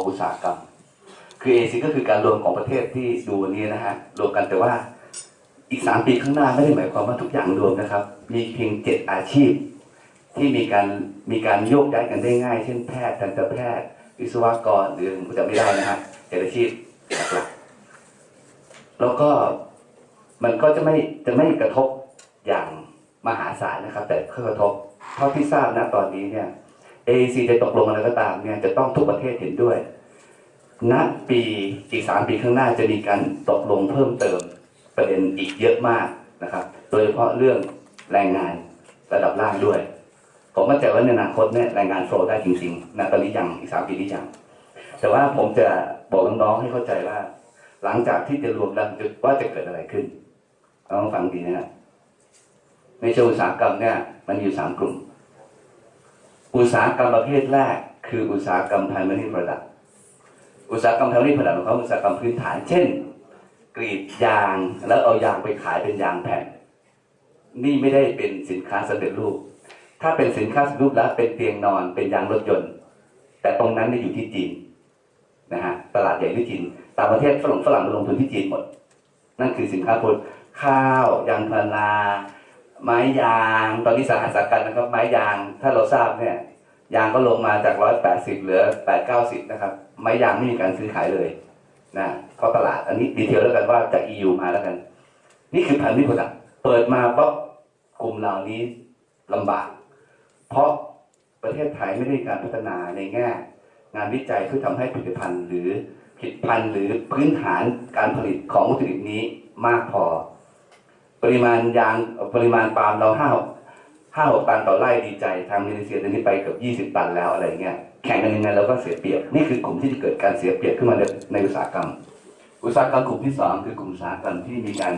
ของอุตสาหกรรม คือเอซีก็คือการรวมของประเทศที่ดูนี้นะฮะรวมกันแต่ว่าอีกสามปีข้างหน้าไม่ได้หมายความว่าทุกอย่างรวมนะครับ มีเพียงเจ็ดอาชีพ ที่มีการมีการโยกย้ายกันได้ง่าย เช่นแพทย์ทันตแพทย์ วิศวกรหรือผมจำไม่ได้นะฮะเจ็ดอาชีพหลักๆแล้วก็มันก็จะไม่จะไม่กระทบอย่างมหาศาลนะครับ แต่กระทบเท่าที่ทราบนะตอนนี้เนี่ย AEC จะตกลงอะไรก็ตามเนี่ยจะต้องทุกประเทศเห็นด้วยณปีอีกสามปีข้างหน้าจะมีการตกลงเพิ่มเติมประเด็นอีกเยอะมากนะครับ โดยเฉพาะเรื่องแรงงานระดับล่างด้วย ผมมั่นใจว่าในอนาคตเนี่ยแรงงานโฟลได้จริงๆณตอนนี้ยังอีกสามปีนี้ยังแต่ว่าผมจะบอกน้องๆให้เข้าใจว่า หลังจากที่จะรวมแล้วจะว่าจะเกิดอะไรขึ้นลองฟังดีนะฮะในเชิงอุตสาหกรรมเนี่ยมันมีอยู่สามกลุ่ม อุตสาหกรรมประเภทแรก คืออุตสาหกรรม primary product อุตสาหกรรม primary product ของเขาอุตสาหกรรมพื้นฐาน เช่น กรีดยางแล้วเอายางไปขายเป็นยางแผ่นนี่ไม่ได้เป็นสินค้าสำเร็จรูป ถ้าเป็นสินค้าสำเร็จรูปแล้วเป็นเตียงนอนเป็นยางรถยนต์ แต่ตรงนั้นเนี่ยอยู่ที่จีนนะฮะตลาดใหญ่ที่จีนต่างประเทศฝรั่งฝรั่งมาลงทุนที่จีนหมด นั่นคือสินค้าพลข้าวยางพารา ไม้ยางตอนนี้สาหัสสากันนะครับ ไม้ยางถ้าเราทราบเนี่ย ยางก็ลงมาจากร้อยแปดสิบเหลือแปดเก้าสิบนะครับ ไม้ยางไม่มีการซื้อขายเลยนะเพราะตลาดอันนี้ดีเทลแล้วกันว่าจาก EU มาแล้วกัน นี่คือพันธุ์ที่ผลักเปิดมาปั๊บกลุ่มเหล่านี้ลำบาก เพราะประเทศไทยไม่ได้มีการพัฒนาในแง่ งานวิจัยเพื่อทำให้ผลิตภัณฑ์หรือผลิตภัณฑ์หรือพื้นฐานการผลิตของวัตถุดิบนี้มากพอ ปริมาณยางปริมาณปาล์มเราห้าห้าหกตันต่อไร่ดีใจ ทางมาเลเซียตอนนี้ไปเกือบยี่สิบตันแล้วอะไรเงี้ยแข่งกันยังไงเราก็เสียเปรียบ นี่คือกลุ่มที่จะเกิดการเสียเปรียบขึ้นมาในอุตสาหกรรม อุตสาหกรรมกลุ่มที่สองคือกลุ่มอุตสาหกรรมที่มีการ